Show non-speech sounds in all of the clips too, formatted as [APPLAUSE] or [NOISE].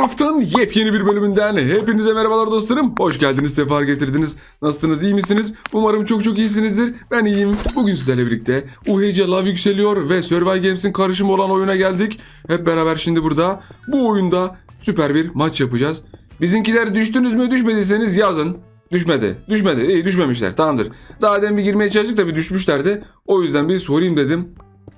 Minecraft'ın yepyeni bir bölümünden hepinize merhabalar dostlarım. Hoş geldiniz, sefa getirdiniz. Nasılsınız, iyi misiniz? Umarım çok çok iyisinizdir. Ben iyiyim. Bugün sizlerle birlikte UHC Love yükseliyor ve Survival Games'in karışımı olan oyuna geldik. Hep beraber şimdi burada bu oyunda süper bir maç yapacağız. Bizinkiler düştünüz mü düşmediyseniz yazın. Düşmedi. Düşmedi. İyi düşmemişler. Tamamdır. Daha demin bir girmeye çalıştık da bir düşmüşlerdi. O yüzden bir sorayım dedim.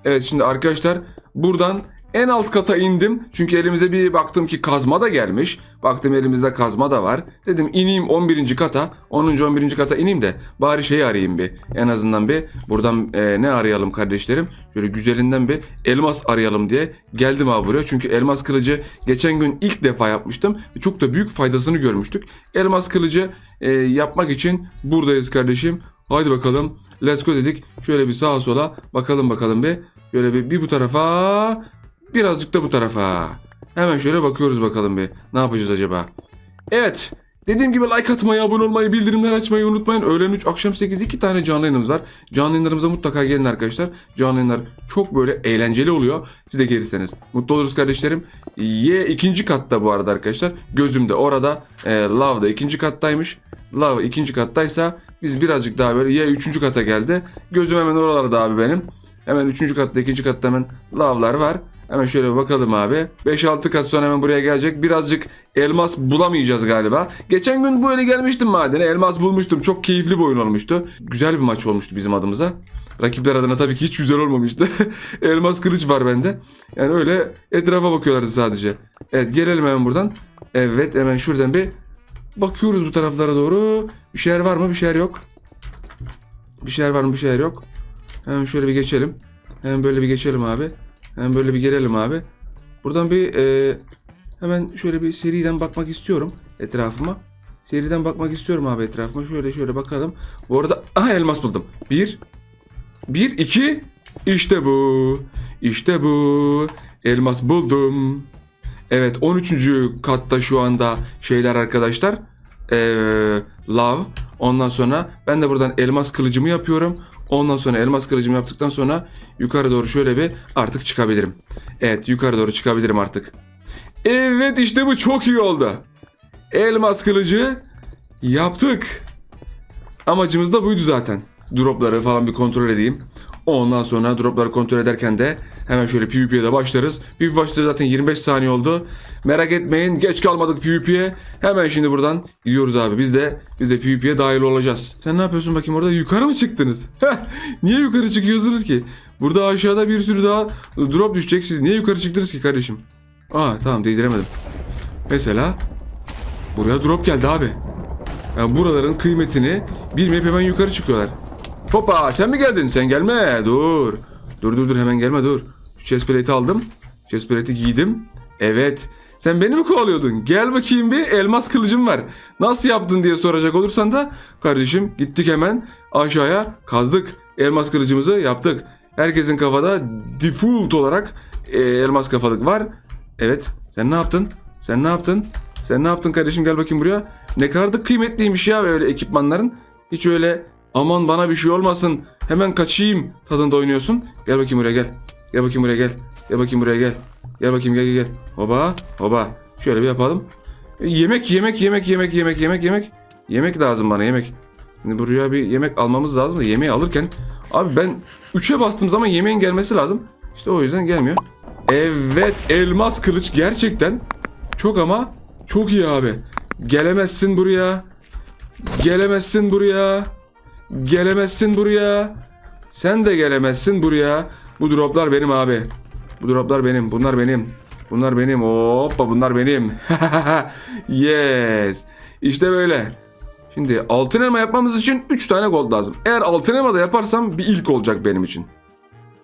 Evet şimdi arkadaşlar buradan en alt kata indim. Çünkü elimize bir baktım ki kazma da gelmiş. Baktım elimizde kazma da var. Dedim ineyim 11. kata. 10. 11. kata ineyim de bari şeyi arayayım bir. En azından bir buradan e, ne arayalım kardeşlerim? Şöyle güzelinden bir elmas arayalım diye geldim abi buraya. Çünkü elmas kılıcı geçen gün ilk defa yapmıştım. Çok da büyük faydasını görmüştük. Elmas kılıcı e, yapmak için buradayız kardeşim. Haydi bakalım. Let's go dedik. Şöyle bir sağa sola bakalım bakalım bir. Şöyle bir, bir bu tarafa birazcık da bu tarafa. Hemen şöyle bakıyoruz bakalım bir. Ne yapacağız acaba? Evet. Dediğim gibi like atmayı, abone olmayı, bildirimler açmayı unutmayın. Öğlen 3, akşam 8 iki tane canlı yayınımız var. Canlı yayınlarımıza mutlaka gelin arkadaşlar. Canlı yayınlar çok böyle eğlenceli oluyor. Siz de gelirseniz. Mutlu oluruz kardeşlerim. Y ikinci katta bu arada arkadaşlar. Gözümde orada. E, Love da ikinci kattaymış. Love ikinci kattaysa biz birazcık daha böyle Y üçüncü kata geldi. Gözüm hemen oralarda abi benim. Hemen üçüncü katta ikinci katta hemen lavlar var. Hemen şöyle bir bakalım abi. 5-6 kat sonra hemen buraya gelecek. Birazcık elmas bulamayacağız galiba. Geçen gün böyle gelmiştim madene. Elmas bulmuştum. Çok keyifli bir oyun olmuştu. Güzel bir maç olmuştu bizim adımıza. Rakipler adına tabii ki hiç güzel olmamıştı. [LAUGHS] elmas kılıç var bende. Yani öyle etrafa bakıyorlardı sadece. Evet gelelim hemen buradan. Evet hemen şuradan bir bakıyoruz bu taraflara doğru. Bir şeyler var mı? Bir şeyler yok. Bir şeyler var mı? Bir şeyler yok. Hemen şöyle bir geçelim. Hemen böyle bir geçelim abi. Hemen böyle bir gelelim abi. Buradan bir e, hemen şöyle bir seriden bakmak istiyorum etrafıma. Seriden bakmak istiyorum abi etrafıma. Şöyle şöyle bakalım. Bu arada aha elmas buldum. Bir. Bir, iki. İşte bu. İşte bu. Elmas buldum. Evet 13. katta şu anda şeyler arkadaşlar. Ee, love. Ondan sonra ben de buradan elmas kılıcımı yapıyorum. Ondan sonra elmas kılıcımı yaptıktan sonra yukarı doğru şöyle bir artık çıkabilirim. Evet yukarı doğru çıkabilirim artık. Evet işte bu çok iyi oldu. Elmas kılıcı yaptık. Amacımız da buydu zaten. Dropları falan bir kontrol edeyim. Ondan sonra dropları kontrol ederken de hemen şöyle PvP'ye de başlarız. PvP başladı zaten 25 saniye oldu. Merak etmeyin geç kalmadık PvP'ye. Hemen şimdi buradan gidiyoruz abi. Biz de biz de PvP'ye dahil olacağız. Sen ne yapıyorsun bakayım orada? Yukarı mı çıktınız? Niye yukarı çıkıyorsunuz ki? Burada aşağıda bir sürü daha drop düşecek. Siz niye yukarı çıktınız ki kardeşim? Aa tamam değdiremedim. Mesela buraya drop geldi abi. Yani buraların kıymetini bilmeyip hemen yukarı çıkıyorlar. Hoppa sen mi geldin? Sen gelme. Dur. Dur dur dur hemen gelme dur. Şu chest aldım. Chest giydim. Evet. Sen beni mi kovalıyordun? Gel bakayım bir elmas kılıcım var. Nasıl yaptın diye soracak olursan da kardeşim gittik hemen aşağıya kazdık. Elmas kılıcımızı yaptık. Herkesin kafada default olarak e, elmas kafalık var. Evet. Sen ne yaptın? Sen ne yaptın? Sen ne yaptın kardeşim gel bakayım buraya. Ne kadar da kıymetliymiş ya böyle ekipmanların. Hiç öyle aman bana bir şey olmasın hemen kaçayım tadında oynuyorsun. Gel bakayım buraya gel. Gel bakayım buraya gel. Gel bakayım buraya gel. Gel bakayım gel gel gel. Hoba hoba. Şöyle bir yapalım. E, Yemek yemek yemek yemek yemek yemek yemek. Yemek lazım bana yemek. Şimdi buraya bir yemek almamız lazım da yemeği alırken abi ben 3'e bastığım zaman yemeğin gelmesi lazım. İşte o yüzden gelmiyor. Evet elmas kılıç gerçekten çok ama çok iyi abi. Gelemezsin buraya. Gelemezsin buraya. Gelemezsin buraya. Sen de gelemezsin buraya. Bu droplar benim abi. Bu droplar benim. Bunlar benim. Bunlar benim. Hoppa bunlar benim. [LAUGHS] yes. İşte böyle. Şimdi altın elma yapmamız için 3 tane gold lazım. Eğer altın elma da yaparsam bir ilk olacak benim için.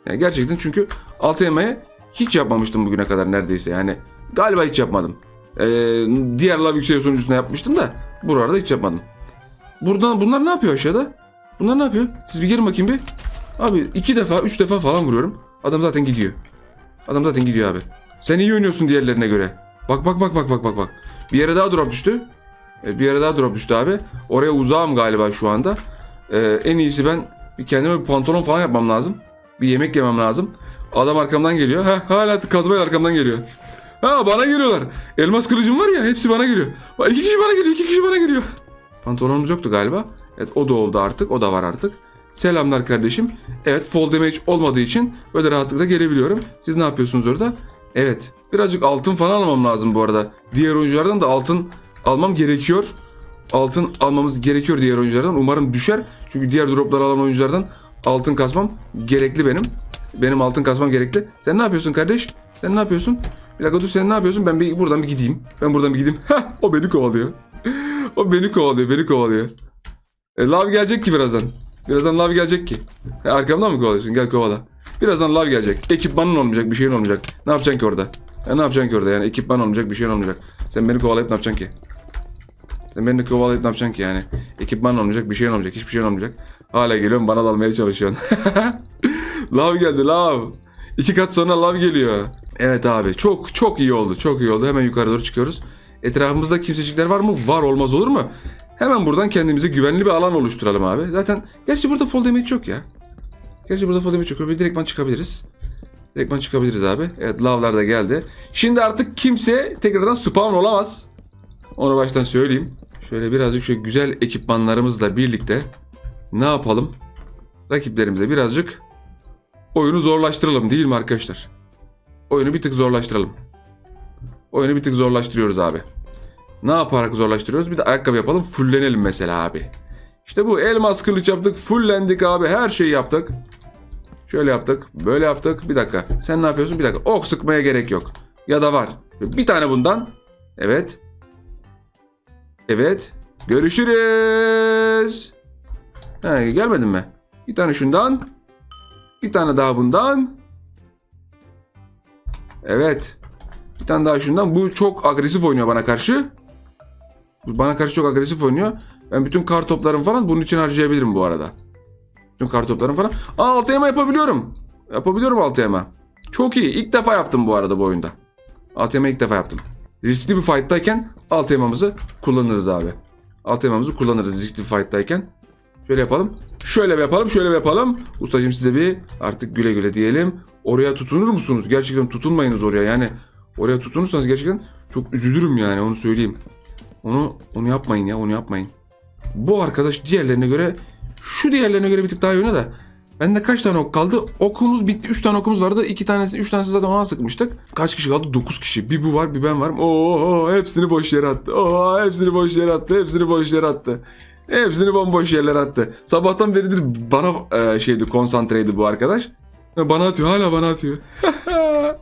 Yani gerçekten çünkü altın elmayı hiç yapmamıştım bugüne kadar neredeyse. Yani galiba hiç yapmadım. Ee, diğer lav yükseliyor sonucusunda yapmıştım da buralarda hiç yapmadım. Buradan bunlar ne yapıyor aşağıda? Bunlar ne yapıyor? Siz bir gelin bakayım bir. Abi iki defa, üç defa falan vuruyorum. Adam zaten gidiyor. Adam zaten gidiyor abi. Sen iyi oynuyorsun diğerlerine göre. Bak bak bak bak bak bak bak. Bir yere daha drop düştü. Evet, bir yere daha drop düştü abi. Oraya uzağım galiba şu anda. Ee, en iyisi ben kendime bir pantolon falan yapmam lazım. Bir yemek yemem lazım. Adam arkamdan geliyor. Heh, hala kazmayla arkamdan geliyor. Ha bana geliyorlar. Elmas kılıcım var ya hepsi bana geliyor. İki kişi bana geliyor iki kişi bana geliyor. Pantolonumuz yoktu galiba. Evet o da oldu artık o da var artık. Selamlar kardeşim. Evet fall damage olmadığı için böyle rahatlıkla gelebiliyorum. Siz ne yapıyorsunuz orada? Evet birazcık altın falan almam lazım bu arada. Diğer oyunculardan da altın almam gerekiyor. Altın almamız gerekiyor diğer oyunculardan. Umarım düşer. Çünkü diğer dropları alan oyunculardan altın kasmam gerekli benim. Benim altın kasmam gerekli. Sen ne yapıyorsun kardeş? Sen ne yapıyorsun? Bir dakika dur sen ne yapıyorsun? Ben bir buradan bir gideyim. Ben buradan bir gideyim. [LAUGHS] Heh, o beni kovalıyor. [LAUGHS] o beni kovalıyor, beni kovalıyor. E, lav gelecek ki birazdan. Birazdan lav gelecek ki. E, arkamdan mı kovalıyorsun? Gel kovala. Birazdan lav gelecek. Ekipmanın olmayacak, bir şeyin olmayacak. Ne yapacaksın ki orada? Ya ne yapacaksın ki orada yani? Ekipman olmayacak, bir şeyin olmayacak. Sen beni kovalayıp ne yapacaksın ki? Sen beni kovalayıp ne yapacaksın ki yani? Ekipman olmayacak, bir şeyin olmayacak, hiçbir şeyin olmayacak. Hala geliyorsun bana dalmaya çalışıyorsun. [LAUGHS] lav geldi lav. İki kat sonra lav geliyor. Evet abi çok çok iyi oldu çok iyi oldu. Hemen yukarı doğru çıkıyoruz. Etrafımızda kimsecikler var mı? Var olmaz olur mu? Hemen buradan kendimize güvenli bir alan oluşturalım abi. Zaten gerçi burada fall damage yok ya. Gerçi burada fall damage yok. Böyle direktman çıkabiliriz. Direktman çıkabiliriz abi. Evet lavlar da geldi. Şimdi artık kimse tekrardan spawn olamaz. Onu baştan söyleyeyim. Şöyle birazcık şöyle güzel ekipmanlarımızla birlikte ne yapalım? Rakiplerimize birazcık oyunu zorlaştıralım değil mi arkadaşlar? Oyunu bir tık zorlaştıralım. Oyunu bir tık zorlaştırıyoruz abi. Ne yaparak zorlaştırıyoruz? Bir de ayakkabı yapalım. Fullenelim mesela abi. İşte bu elmas kılıç yaptık. Fullendik abi. Her şeyi yaptık. Şöyle yaptık. Böyle yaptık. Bir dakika. Sen ne yapıyorsun? Bir dakika. Ok sıkmaya gerek yok. Ya da var. Bir tane bundan. Evet. Evet. Görüşürüz. He, gelmedin mi? Bir tane şundan. Bir tane daha bundan. Evet. Bir tane daha şundan. Bu çok agresif oynuyor bana karşı. Bana karşı çok agresif oynuyor. Ben bütün kar toplarım falan bunun için harcayabilirim bu arada. Bütün kar toplarım falan. Aa altı yama yapabiliyorum. Yapabiliyorum altı yama. Çok iyi. İlk defa yaptım bu arada bu oyunda. Altı yama ilk defa yaptım. Riskli bir fight'tayken altı yamamızı kullanırız abi. Altı yamamızı kullanırız riskli bir fight'tayken. Şöyle yapalım. Şöyle bir yapalım, şöyle bir yapalım. Ustacığım size bir artık güle güle diyelim. Oraya tutunur musunuz? Gerçekten tutunmayınız oraya. Yani oraya tutunursanız gerçekten çok üzülürüm yani onu söyleyeyim. Onu onu yapmayın ya, onu yapmayın. Bu arkadaş diğerlerine göre şu diğerlerine göre bir tık daha iyi da Bende kaç tane ok kaldı? Okumuz bitti. 3 tane okumuz vardı. 2 tanesi, 3 tanesi zaten ona sıkmıştık. Kaç kişi kaldı? 9 kişi. Bir bu var, bir ben varım. Oo, hepsini boş yere attı. Oo, hepsini boş yere attı. Hepsini boş yere attı. Hepsini bomboş yerlere attı. Sabahtan beridir bana e, şeydi konsantreydi bu arkadaş. Bana atıyor. Hala bana atıyor. [LAUGHS]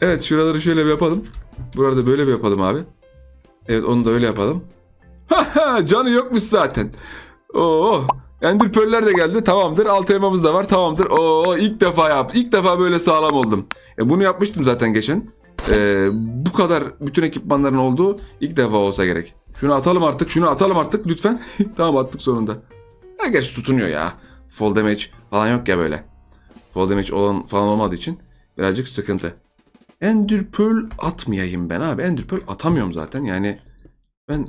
evet şuraları şöyle bir yapalım. Buralarda böyle bir yapalım abi. Evet onu da öyle yapalım. Canı yokmuş zaten. Oo. Ender Pearl'ler de geldi. Tamamdır. Altı elmamız da var. Tamamdır. Oo ilk defa yap. İlk defa böyle sağlam oldum. E, bunu yapmıştım zaten geçen. E, bu kadar bütün ekipmanların olduğu ilk defa olsa gerek. Şunu atalım artık. Şunu atalım artık lütfen. [LAUGHS] tamam attık sonunda. Ya gerçi tutunuyor ya. Fall damage falan yok ya böyle. Fall damage olan falan olmadığı için birazcık sıkıntı. Ender Pearl atmayayım ben abi. Ender Pearl atamıyorum zaten. Yani ben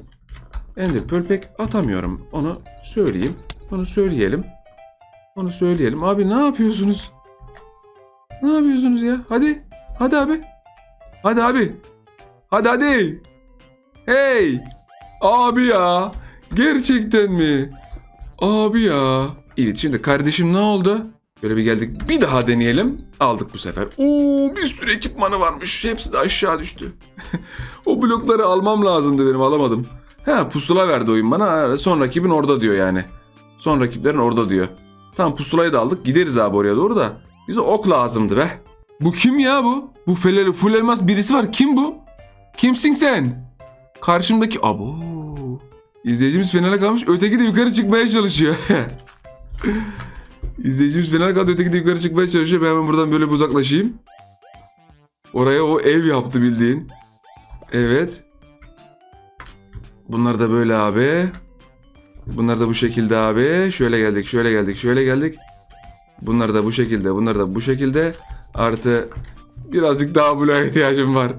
Ender Pearl pek atamıyorum. Onu söyleyeyim. Onu söyleyelim. Onu söyleyelim. Abi ne yapıyorsunuz? Ne yapıyorsunuz ya? Hadi. Hadi abi. Hadi abi. Hadi hadi. Hey. Abi ya. Gerçekten mi? Abi ya. Evet şimdi kardeşim ne oldu? Böyle bir geldik. Bir daha deneyelim. Aldık bu sefer. Oo bir sürü ekipmanı varmış. Hepsi de aşağı düştü. [LAUGHS] o blokları almam lazım dedim alamadım. Ha pusula verdi oyun bana. Son rakibin orada diyor yani. Son rakiplerin orada diyor. Tamam pusulayı da aldık. Gideriz abi oraya doğru da. Bize ok lazımdı be. Bu kim ya bu? Bu feleli full elmas birisi var. Kim bu? Kimsin sen? Karşımdaki... Abo. İzleyicimiz finale kalmış. Öteki de yukarı çıkmaya çalışıyor. [LAUGHS] İzleyicimiz finale kaldı. Öteki yukarı çıkmaya çalışıyor. Ben hemen buradan böyle bir uzaklaşayım. Oraya o ev yaptı bildiğin. Evet. Bunlar da böyle abi. Bunlar da bu şekilde abi. Şöyle geldik, şöyle geldik, şöyle geldik. Bunlar da bu şekilde, bunlar da bu şekilde. Artı birazcık daha bloğa ihtiyacım var.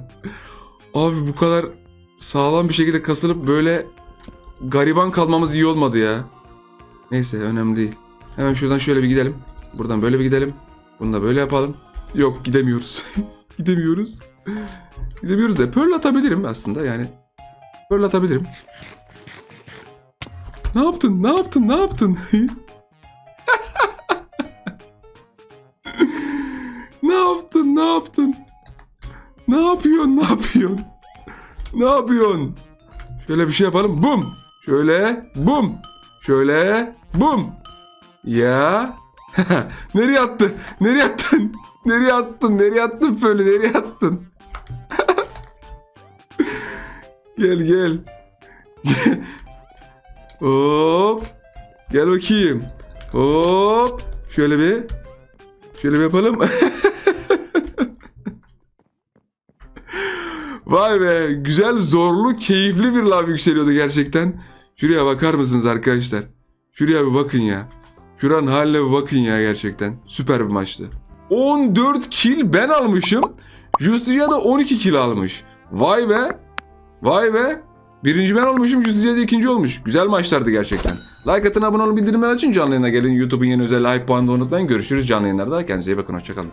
Abi bu kadar sağlam bir şekilde kasılıp böyle gariban kalmamız iyi olmadı ya. Neyse önemli değil. Hemen şuradan şöyle bir gidelim. Buradan böyle bir gidelim. Bunu da böyle yapalım. Yok gidemiyoruz. [LAUGHS] gidemiyoruz. Gidemiyoruz da. Pearl atabilirim aslında yani. Pearl atabilirim. Ne yaptın? Ne yaptın? Ne yaptın? [LAUGHS] ne yaptın? Ne yaptın? Ne yapıyorsun? Ne yapıyorsun? Ne yapıyorsun? Şöyle bir şey yapalım. Bum. Şöyle. Bum. Şöyle. Bum. Ya. [LAUGHS] Nereye attın? Nereye attın? Nereye attın? Nereye attın böyle? Nereye attın? [LAUGHS] gel. Gel. [LAUGHS] Hop. Gel bakayım. Hop. Şöyle bir. Şöyle bir yapalım. Vay be. Güzel, zorlu, keyifli bir lav yükseliyordu gerçekten. Şuraya bakar mısınız arkadaşlar? Şuraya bir bakın ya. Şuranın haline bakın ya gerçekten. Süper bir maçtı. 14 kill ben almışım. Justicia da 12 kill almış. Vay be. Vay be. Birinci ben olmuşum. Justicia da ikinci olmuş. Güzel maçlardı gerçekten. Like atın abone olun bildirimleri açın canlı yayına gelin. YouTube'un yeni özel hype puanı da unutmayın. Görüşürüz canlı yayınlarda. Kendinize iyi bakın. Hoşçakalın.